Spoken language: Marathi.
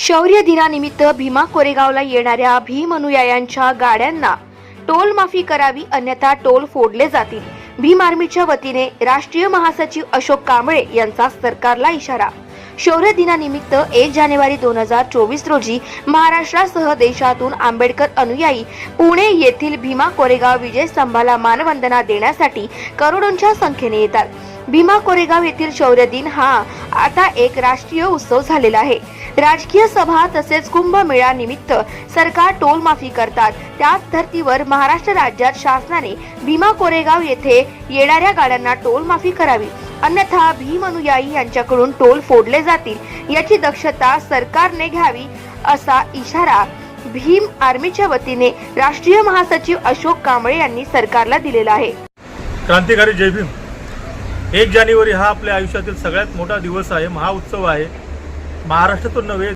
शौर्य दिनानिमित्त भीमा कोरेगावला येणाऱ्या भीम अनुयायांच्या गाड्यांना टोल माफी करावी अन्यथा टोल फोडले जातील. भीम आर्मीच्या वतीने राष्ट्रीय महासचिव अशोक कांबळे यांचा सरकारला इशारा. शौर्य दिनानिमित्त एक जानेवारी दोन हजार चोवीस रोजी महाराष्ट्रासह देशातून आंबेडकर अनुयायी पुणे येथील भीमा कोरेगाव विजय स्तंभाला मानवंदना देण्यासाठी करोडोंच्या संख्येने येतात. भीमा कोरेगाव येथील शौर्य दिन हा आता एक राष्ट्रीय उत्सव झालेला आहे. राजकीय सभा तसेच कुंभमेळ्यानिमित्त सरकार टोल माफी करतात. त्याच धर्तीवर महाराष्ट्र राज्यात शासनाने भीमा कोरेगाव येथे येणाऱ्या गाड्यांना टोल माफी करावी. अन्यथा भीम अनुयायी यांच्याकडून टोल फोडले जातील. याची दक्षता सरकारने घ्यावी असा इशारा भीम आर्मीच्या वतीने राष्ट्रीय महासचिव अशोक कांबळे यांनी सरकारला दिलेला आहे. क्रांतिकारी जय भीम. एक जानेवारी हा आपल्या आयुष्यातील सगळ्यात मोठा दिवस आहे. महाउत्सव आहे. महाराष्ट्रातून नव्हे